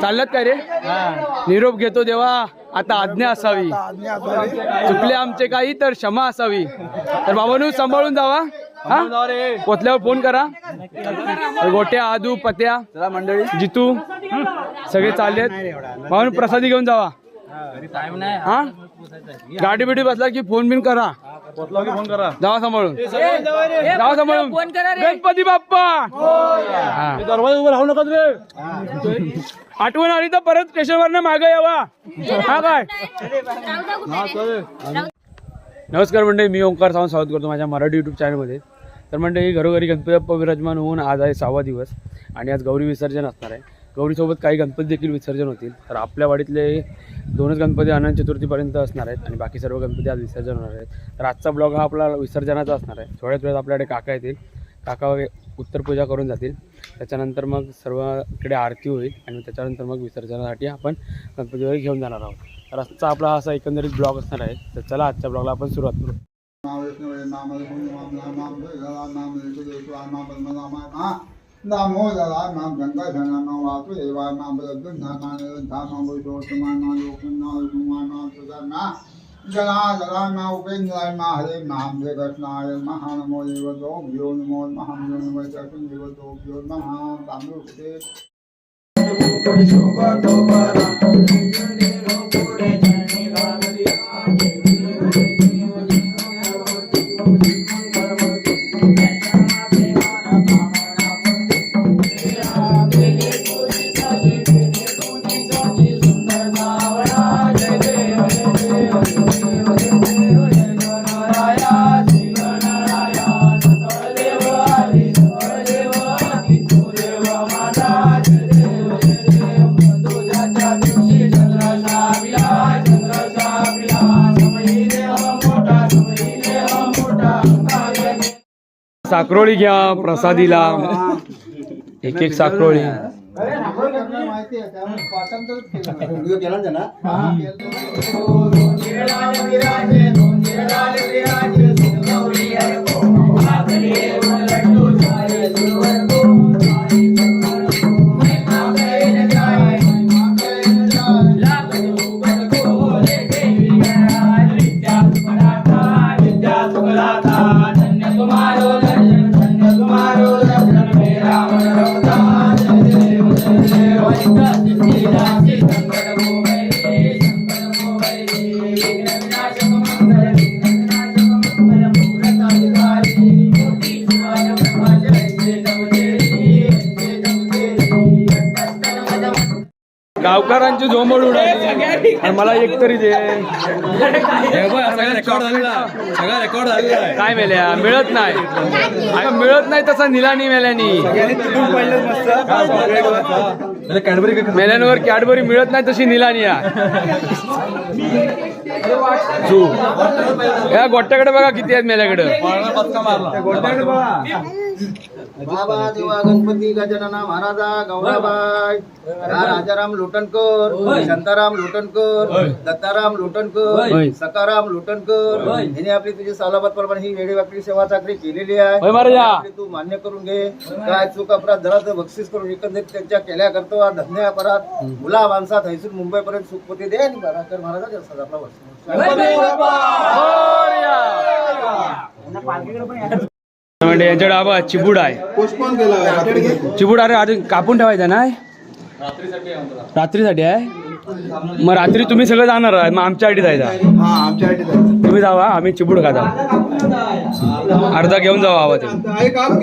चालल्यात काय रे? निरोप घेतो देवा. आता आज्ञा असावी. चुकले आमचे काही तर क्षमा असावी. तर बाबांनो सांभाळून जावा. हा? पोचल्यावर फोन करा. गोट्या आदू पत्या मंडळी. जितू सगळे चाललेत. बाबांनो प्रसादी घेऊन जावा. हा? गाडी बिडी बसला की फोन बिन करा. फोन करा. जावा सांभाळून. जावा सांभाळून. गणपती बाप्पा! हा. दरवाजा उभं राहू नका रे आठवण आली तर परत स्टेशनवर मागे यावा. हा काय? नमस्कार मंडळी मी ओंकार सावंत स्वागत करतो माझ्या मराठी यूट्यूब चॅनलमध्ये तर मंडळी घरोघरी गणपती बाप्पा विराजमान होऊन आज आहे सहावा दिवस आणि आज गौरी विसर्जन असणार आहे. गौरीसोबत काही गणपती देखील विसर्जन होतील. तर आपल्या वाडीतले दोनच गणपती अनंत चतुर्थीपर्यंत असणार आहेत आणि बाकी सर्व गणपती आज विसर्जन होणार आहेत. तर आजचा ब्लॉग हा आपला विसर्जनाचा असणार आहे. थोड्याच वेळात आपल्याकडे काका येतील. काका वगैरे उत्तर पूजा करून जातील. त्याच्यानंतर मग सर्वकडे आरती होईल आणि त्याच्यानंतर मग विसर्जनासाठी आपण गणपतीवर घेऊन जाणार आहोत. तर आजचा आपला असा एकंदरीत ब्लॉग असणार आहे. तर चला आजच्या ब्लॉगला आपण सुरुवात करू. नामो दला नाम गंगा धना नाम वासु देवा नाम धामा धामा धाम विशोत्तमा नाम लोकना हुमा नाम सुधर्मा जला जला ना उपेन्द्र मा हरे नाम जय कृष्णाय महानमो देवतो भ्यो नमो महान नमो चकुन देवतो भ्यो नमः तांदूळ कुटे साखरोळी घ्या प्रसादीला एक एक साखरोळी माहिती आहे मला एक तरी दे. सगळा रेकॉर्ड झालेला आहे. काय मेल्या? मिळत नाही. अगं मिळत नाही तसा निलानी मेल्यानी. कॅडबरी मेल्यांवर कॅडबरी मिळत नाही तशी निलानी या गोट्याकडे बघा किती आहेत मेल्याकडे. पक्का मारला. बाबा देवा गणपती गजानना महाराजा गौराबाई राजाराम लोटणकर शांताराम लोटणकर दत्ताराम. लोटणकर सकाराम लोटणकर. यांनी आपली तुझी सालाबाद प्रमाणे ही वेळी आपली सेवा चाकरी केलेली आहे. तू मान्य करून घे. काय चूक अपराध झाला तर बक्षीस करून एकंदरीत त्यांच्या केल्या करतो धन्य अपराध. मुला माणसात हैसून मुंबई पर्यंत सुखपती दे आणि बराकर महाराजा आपला वर्ष म्हणजे यांच्याकडे आबा चिबूड आहे. चिबूड अरे अजून कापून ठेवायचा नाही? रात्रीसाठी आहे? मग रात्री तुम्ही सगळं जाणार आहे मग आमच्यासाठी जायचा हा आमच्या तुम्ही जावा आम्ही चिबूड खाता अर्धा घेऊन जावा हवा ते काम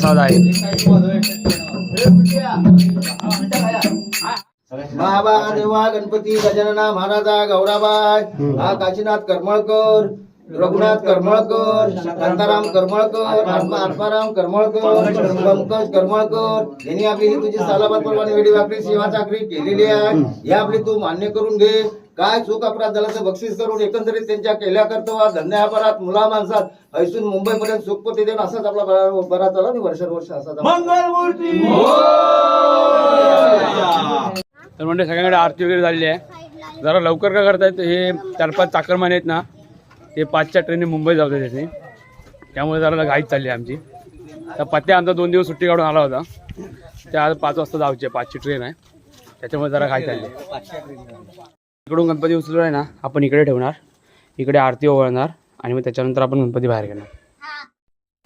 प्रसाद आहे. महादेवा गणपती गजानना महाराजा गौराबाई हा काशीनाथ करमळकर रघुनाथ करमळकर शांताराम करमळकर आत्मा आत्माराम करमळकर पंकज करमळकर यांनी आपली ही तुझी सालाबाद परवाने वेळी आपली सेवा चाकरी केलेली आहे. हे आपली तू मान्य करून घे. काय चूक अपराध झाला तर बक्षीस करून एकंदरीत त्यांच्या केल्या कर्तव्यात धंद्यापारात मुला माणसात. ऐसून मुंबईपर्यंत सुखपती देऊन असाच आपला बरा बरा चाला आणि वर्षानुवर्ष असाच आपला- तर म्हणजे सगळ्यांकडे आरती वगैरे झालेली आहे. जरा लवकर का करतायत हे चार पाच चाकरमाने आहेत ना ते पाचच्या ट्रेनने मुंबई जाऊ त्याचे त्यामुळे जरा घाईत चालली आहे आमची. तर पत्त्या आमचा दोन दिवस सुट्टी काढून आला होता. ते आज पाच वाजता जाऊची आहे पाचची ट्रेन आहे. त्याच्यामुळे जरा घाई चालली आहे इकडून गणपती उचलून आहे ना आपण इकडे ठेवणार. इकडे आरती ओवळणार आणि मग त्याच्यानंतर आपण गणपती बाहेर घेणार.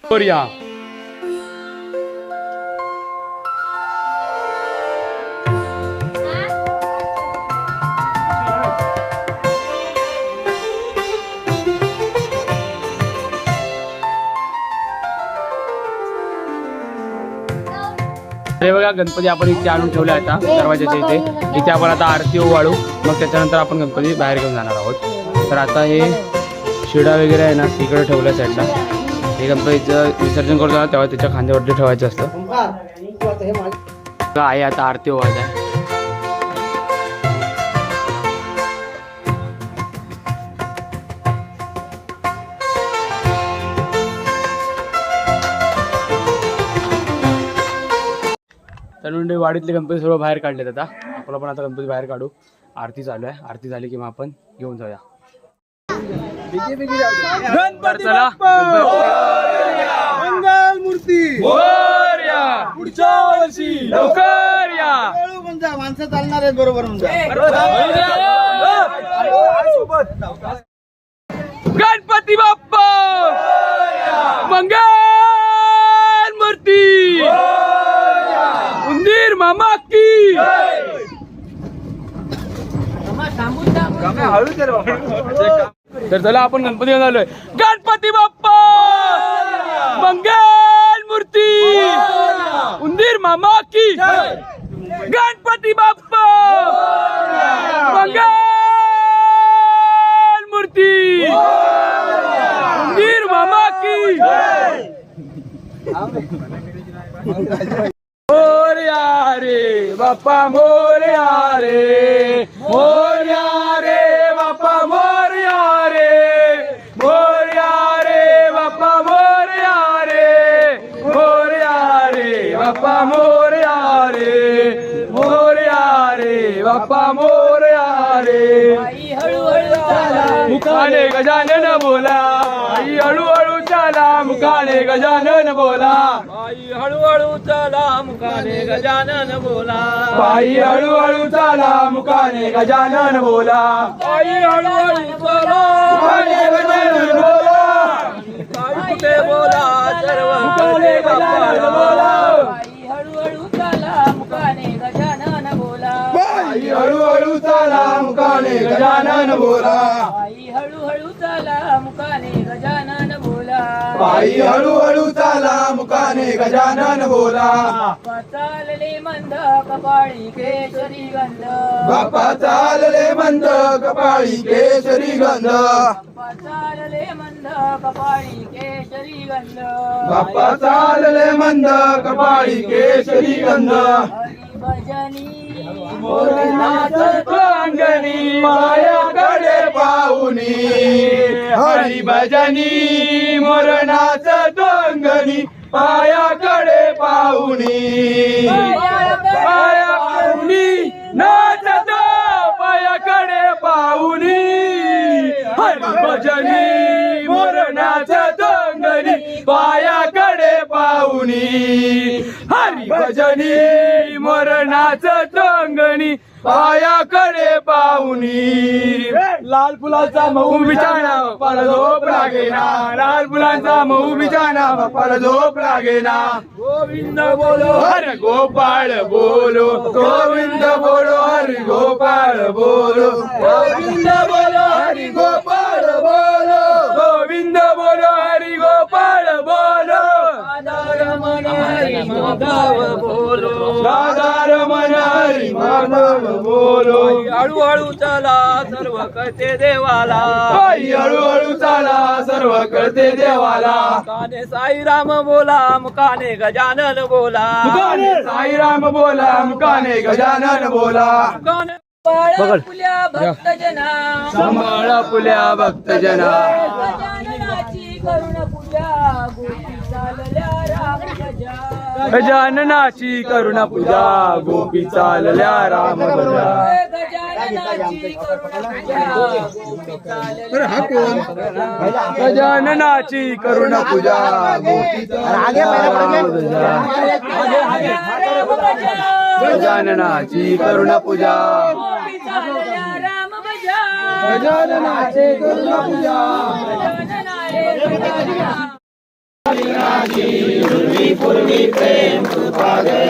बढिया हे बघा गणपती आपण इथे आणून ठेवले आता दरवाजाच्या इथे. इथे आपण आता आरती वाळू मग त्याच्यानंतर आपण गणपती बाहेर घेऊन जाणार आहोत. तर आता हे शिडा वगैरे आहे ना तिकडे ठेवल्या साईडला हे गणपतीचं विसर्जन करतो ना तेव्हा त्याच्या खांद्यावरती ठेवायचं असतं. आहे आता आरती ओवाळत आहे. तर म्हणजे वाडीतले गणपती सर्व बाहेर काढलेत आता आपला पण आता गणपती बाहेर काढू आरती चालू आहे आरती झाली की मग आपण घेऊन जाऊया मंगल मूर्ती! पुढच्या वर्षी लवकर या म्हणजे माणसं चालणार आहेत बरोबर म्हणजे गणपती बाप्पा मंगल मूर्ती उंदीर मामा की तर चला आपण गणपती आलोय. गणपती बाप्पा! मंगल मूर्ती! उंदीर मामा की गणपती बाप्पा! मंगल मूर्ती! उंदीर मामा की बाप्पा मोरया रे मोरया रे बाप्पा मोरया रे मोरया रे बाप्पा मोरया रे मोरया रे बाप्पा मोरया रे मोरया रे बाप्पा मोरया रे मुखाने गजानन बोला आई हळूहळू चाला मुखाने गजानन बोला. आई हळूहळू चला मुखाने गजानन बोला. बाई हळूहळू चाला मुखाने गजानन बोला. हळूहळू चला. मुखाने गजानन बोला. आई कुठे बोला? सर्व मुखाने गजानन बोला. आई हळूहळू चाला मुखाने गजानन बोला. बाई हळूहळू चाला मुखाने गजानन बोला. आई हळूहळू चाला मुखाने गजानन बोला. बाई हळूहळू चाला मुखाने गजानन बोला. चालले मंद कपाळी केशरी गंध. बाप्पा चालले मंद कपाळी केशरी गंध. चालले मंद कपाळी केशरी गंध. बाप्पा चालले मंद कपाळी केशरी गंध. हरी भजनी अंगणी मायाकडे पाहुनी हरी भजनी मोर नाचतो अंगणी पायाकडे पाहुनी पायाकडे नाचत पायाकडे पाहुणी. हरी भजनी मोर नाचत अंगणी. पायाकडे पाहुणी. हरी भजनी मोर नाचत गणी पायाकडे पाहुनी लाल फुलाचा मऊ बिचाना बाप्पाला झोप लागेना. लाल फुलाचा मऊ बिचाना बाप्पाला झोप लागेना. गोविंद बोलो हर गोपाळ बोलो. गोविंद बोलो हरी गोपाळ बोलो. गोविंद बोलो हरी गोपाळ बोलो. गोविंद बोलो हरी गोपाळ बोलो. हरी माधव बोलो. राधा रमण हरी मानव बोलो. हळूहळू चला सर्व कळते देवाला. हळूहळू चाला सर्व कळते देवाला. मुकाने साईराम बोला मुकाने गजानन बोला. मुकाने साईराम बोला मुकाने गजानन बोला. मुकाने फुल्या भक्तजना. सांभाळा पुल्या भक्तजना. गजाननाची करुण पूजा गजाननाची करुणा पूजा गोपी चालल्या राम गजा गजाननाची करुण पूजा गोपी चालल्या गजाननाची करुणा पूजा. गोपी चालल्या राम गजा.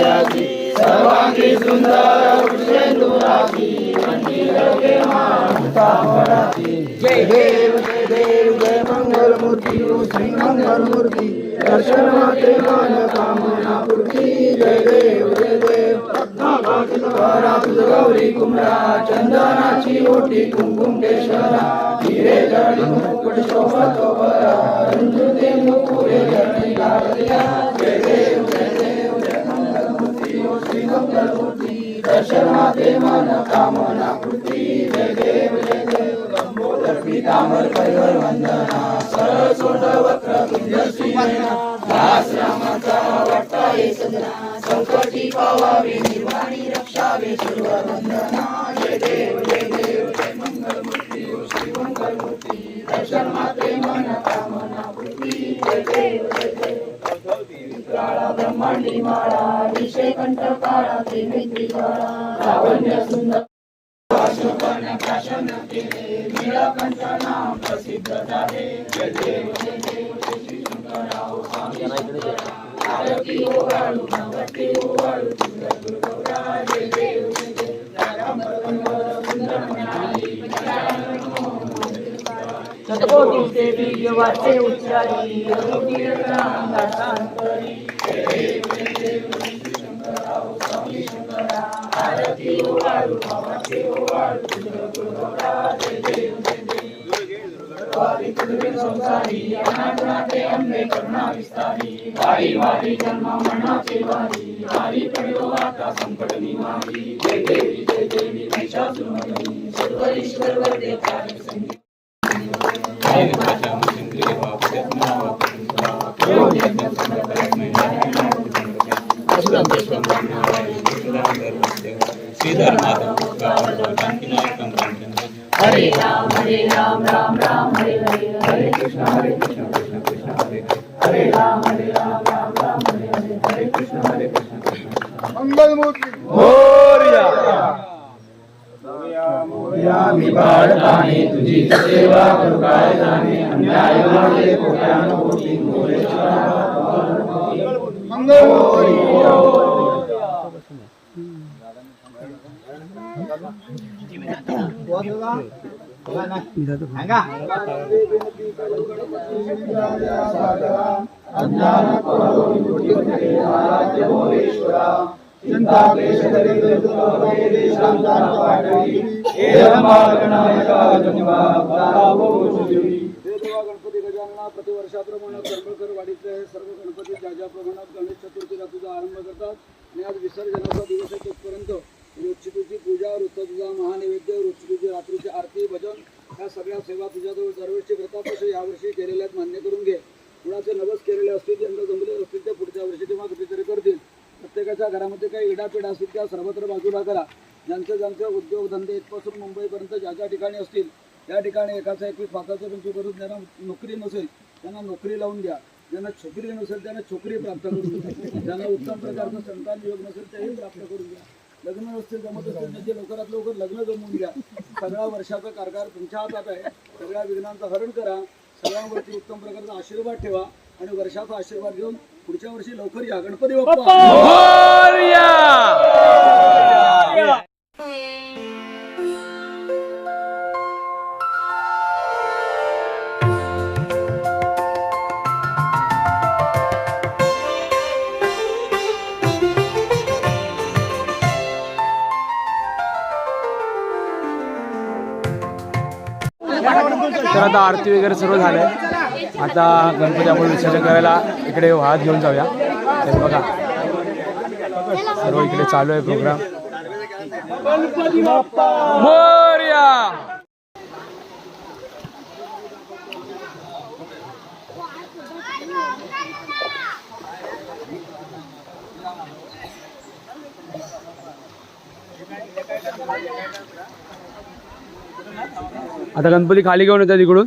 गजाननाची करुणा पूजा गोपी चालल्या राम गजा गजाननाची करुणा पूजा गजाननाचे गजानना जय देव जय देव जय मंगल मूर्ती श्री मंगल मूर्ती दर्शन माते मान कामना पूर्ती जय देव जय देव रात गौरी कुमरा चंदनाची ओटी कुंकुम केशरा हिरे जळी मुकुट शोभतो बरा रंजुते मुकुरे जळी लागल्या जय देव जय देव मूर्ती दर्शन माते कामना कृती जय देव जय देव। लंबोदर पीतांबर परिवर वंदना सरळ वक्र कुंज श्रीमना दास रामाचा वाटता हे सदना संकटी पावावे निर्वाणी रक्षावे सर्व वंदना जय देव जय देव जय मंगल मूर्ती ओ श्री मंगल मूर्ती दर्शन माते मन कामना पूर्ती जय देव जय देव मांडली माळा विषय कंठ काळा त्रिनेत्री काळा लावण्य सुंदर अशोकन प्राशन केले नाम प्रसिद्ध झाले जय देव जय देव श्री स्वामी आरती ओवाळू ओवाळू सुंदर दुर्गौरा जय देव जय देव सुंदर शतकोटी देवी वाचे उच्चारी योगी दासांतरी आरती वारी वारी मनाचे वारी वारी संकट निवारी जय देवी जय देवी महिषासुरमर्दिनी सर्व ईश्वर वरदे प्राणी संगीत हरे राम हरे राम राम राम हरे हरे हरे कृष्ण हरे कृष्ण कृष्ण कृष्ण हरे हरे राम हरे राम राम राम हरे हरे हरे कृष्ण हरे कृष्ण कृष्ण मंगलमूर्ती मी बाळकाने तुझी सेवा करू काय जाणे अन्याय माझे कोट्यानो कोटी मंगलमूर्ती चिंता क्लेश दरिद्र दुर्भय देशांतर पाठवी हे रमागणायका जन्मा भावो शुद्धी देवा गणपती गजानना प्रतिवर्षाप्रमाणे कर्मकर वाढीचे सर्व गणपती ज्या ज्या प्रमाणात गणेश चतुर्थीला तुझा आरंभ करतात आणि आज विसर्जनाचा दिवस आहे तोपर्यंत रोजची तुझी पूजा रोजचा तुझा महानैवेद्य रोजची तुझी रात्रीची आरती भजन ह्या सगळ्या सेवा तुझ्याजवळ दरवर्षी करतात तसे यावर्षी केलेल्या आहेत मान्य करून घे कुणाचे नवस केलेले असतील ज्यांना जमले असतील ते पुढच्या वर्षी तेव्हा कुठेतरी करतील प्रत्येकाच्या घरामध्ये असतील त्या सर्वत्र बाजूला करा. ज्यांचे ज्यांचे उद्योगधंदे इथपासून मुंबईपर्यंत ज्या ज्या ठिकाणी असतील त्या ठिकाणी एकाचा एकवीस पाचाचं पंचवी करून ज्यांना नोकरी नसेल त्यांना नोकरी लावून द्या. ज्यांना छोकरी नसेल त्यांना छोकरी प्राप्त करून द्या. ज्यांना उत्तम प्रकारचं संतान योग नसेल तेही प्राप्त करून द्या. लग्न असतील जमत असतील त्यांचे लवकरात लवकर लग्न जमवून घ्या सगळा वर्षाचा कारभार तुमच्या हातात आहे. सगळ्या विघ्नांचं हरण करा. सगळ्यांवरती उत्तम प्रकारचा आशीर्वाद ठेवा आणि वर्षाचा आशीर्वाद घेऊन पुढच्या वर्षी लवकर या. गणपती बाप्पा. आता आरती वगैरे सर्व झालं आता गणपती आपण विसर्जन करायला इकडे वाहत घेऊन जाऊया. तर बघा. सर्व इकडे चालू आहे प्रोग्राम मोर्या! आता गणपती खाली घेऊन येतात तिकडून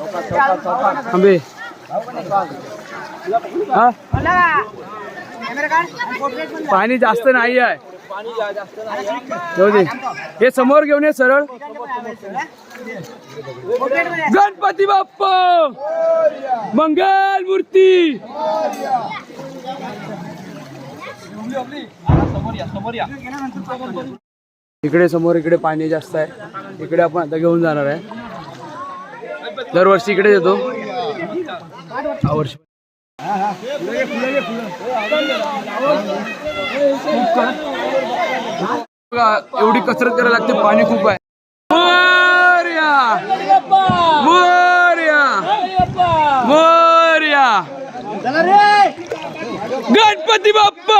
आंबे हा? पाणी जास्त नाही आहे. हे समोर घेऊन ये सरळ. गणपती बाप्प! मंगल मूर्ती इकडे समोर इकडे पाणी जास्त आहे. इकडे आपण आता घेऊन जाणार आहे. दरवर्षी इकडे येतो. वर्षी एवढी कसरत करायला लागते पाणी खूप आहे. मोरया! मोरया! मोरया! गणपती बाप्पा!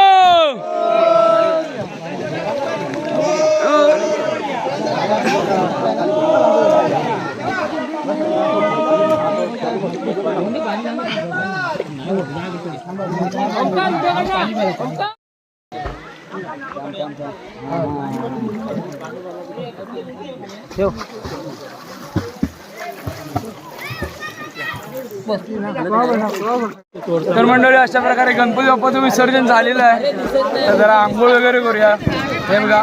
तर मंडळी अशा प्रकारे गणपती बाप्पाचं विसर्जन झालेलं आहे तर जरा आंघोळ वगैरे करूया हे बघा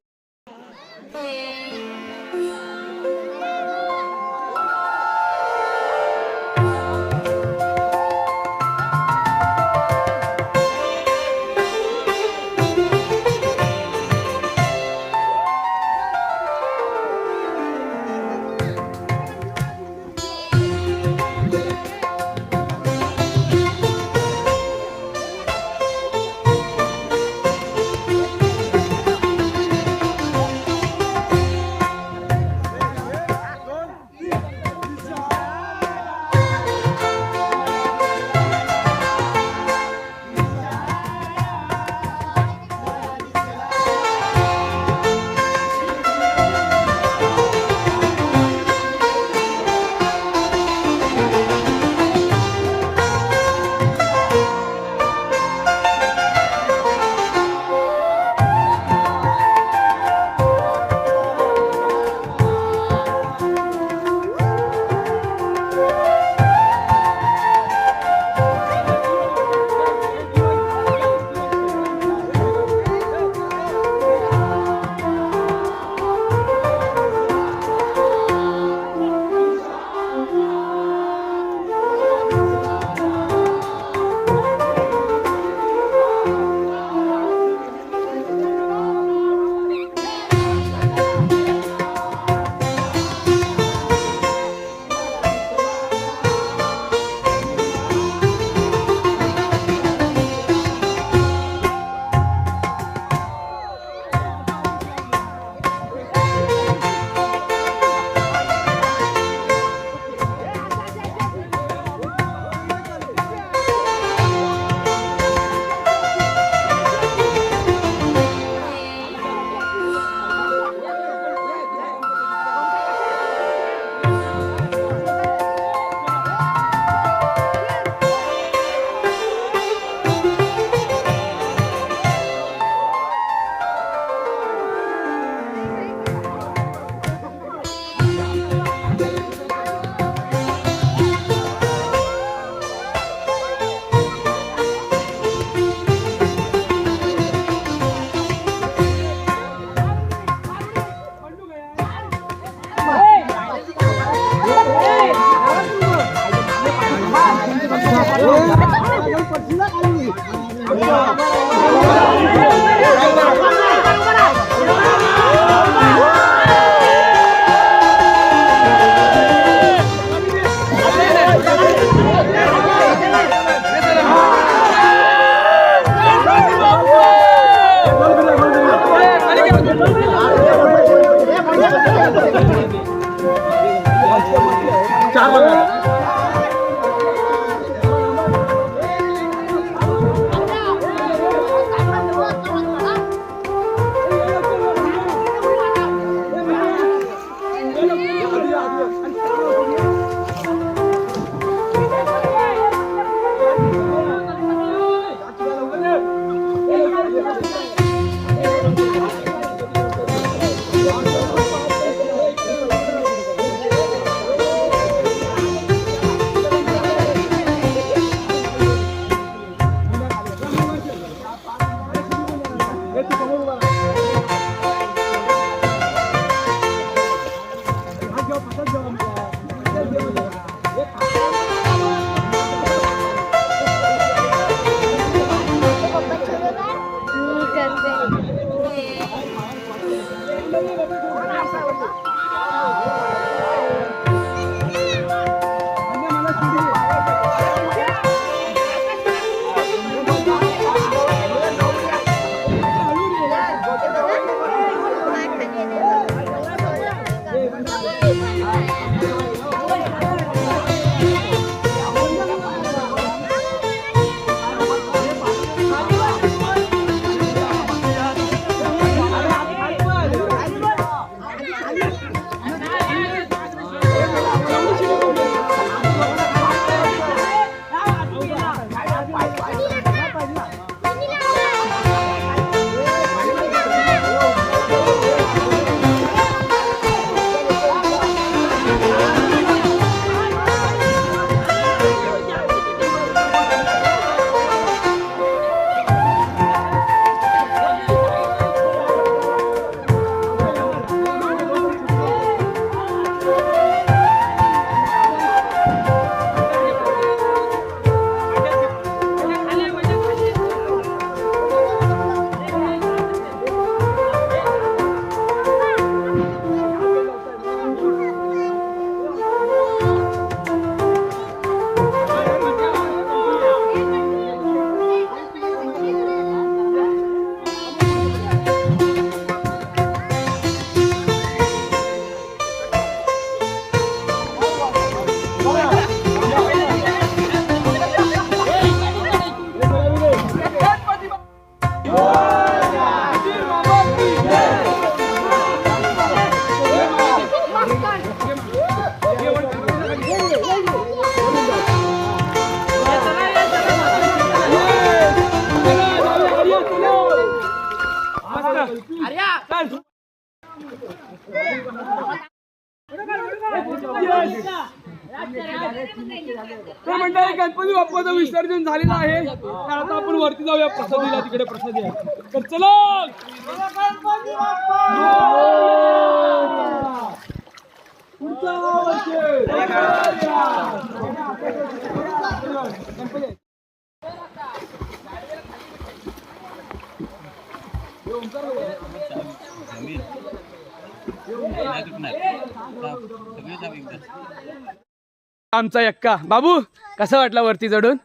आमचा यक्का. बाबू कसा वाटला वरती चढून?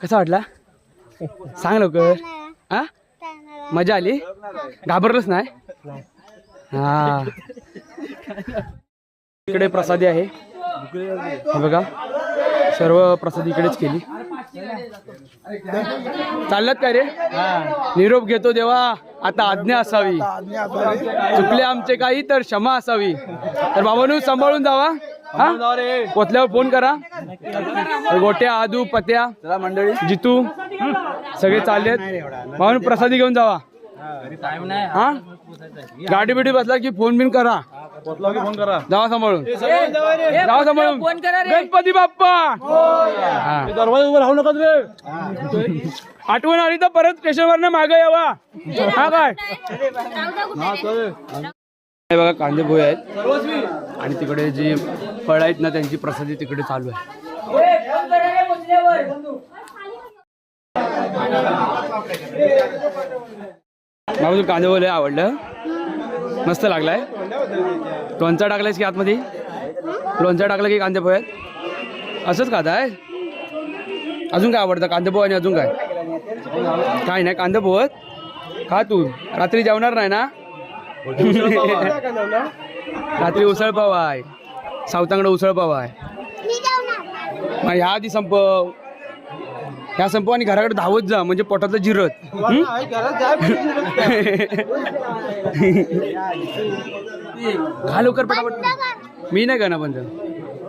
कसा वाटला? सांग लवकर. हा मजा आली? घाबरलोच नाही? हा. इकडे प्रसादी आहे. बघा. सर्व प्रसादी इकडेच केली. चाललात काय रे? निरोप घेतो देवा. आता आज्ञा असावी. चुकले आमचे काही तर क्षमा असावी. तर बाबांनो सांभाळून जावा. पोचल्यावर फोन करा. गोट्या आदू पत्या मंडळी. जितू सगळे चाललेत. बाबांनो प्रसादी घेऊन जावा. हा? गाडी बिडी बसला की फोन बिन करा. फोन करा जावा सांभाळून जावा सांभाळून. फोन करा रे. गणपती बाप्पा. दरवाजा राहू नका रे. आठवण आली तर परत स्टेशनवर मागे यावा. हा काय हे बघा कांदे पोहे आहेत. आणि तिकडे जी फळ आहेत ना त्यांची प्रसादी तिकडे चालू आहे. मला तुला कांदे लय आवडलं? मस्त लागलाय? लोणचा टाकलायस की आतमध्ये? लोणचा टाकला की कांदे पोहे आहेत? असंच खात आहे अजून काय आवडतं? कांदे पोहे आणि अजून काय? काय नाही कांदे पोहत खा तू. रात्री जेवणार नाही ना? रात्री उसळ पाव आहे. सावतांकडे उसळ पाव आहे. मग ह्या आधी संपव. ह्या संपव आणि घराकडे धावत जा म्हणजे पोटातलं जिरत? खा लवकर पटापट. मी नाही पण ते.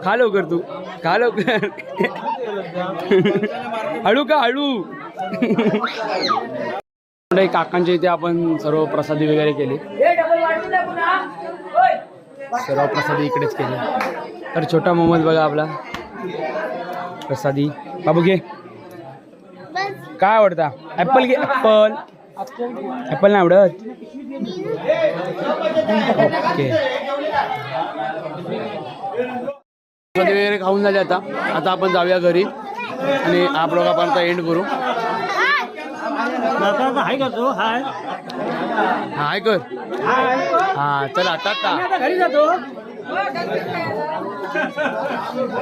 खा लवकर तू. खा लवकर. हळू का हळू. काकांच्या इथे आपण सर्व प्रसादी वगैरे केली हे डबल वाटून द्या पुन्हा होय. सर्व प्रसादी इकडेच केली. तर छोटा मोहम्मद बघा आपला. प्रसादी. बाबू घे. काय आवडता? ऍपल घे. ऍपल ॲपल नाही आवडत? ओके वगैरे खाऊन झाले आता. आता आपण जाऊया घरी आणि आपण आपण आता एंड करू. हाय कर. हा चला टाटा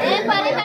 ए, परी-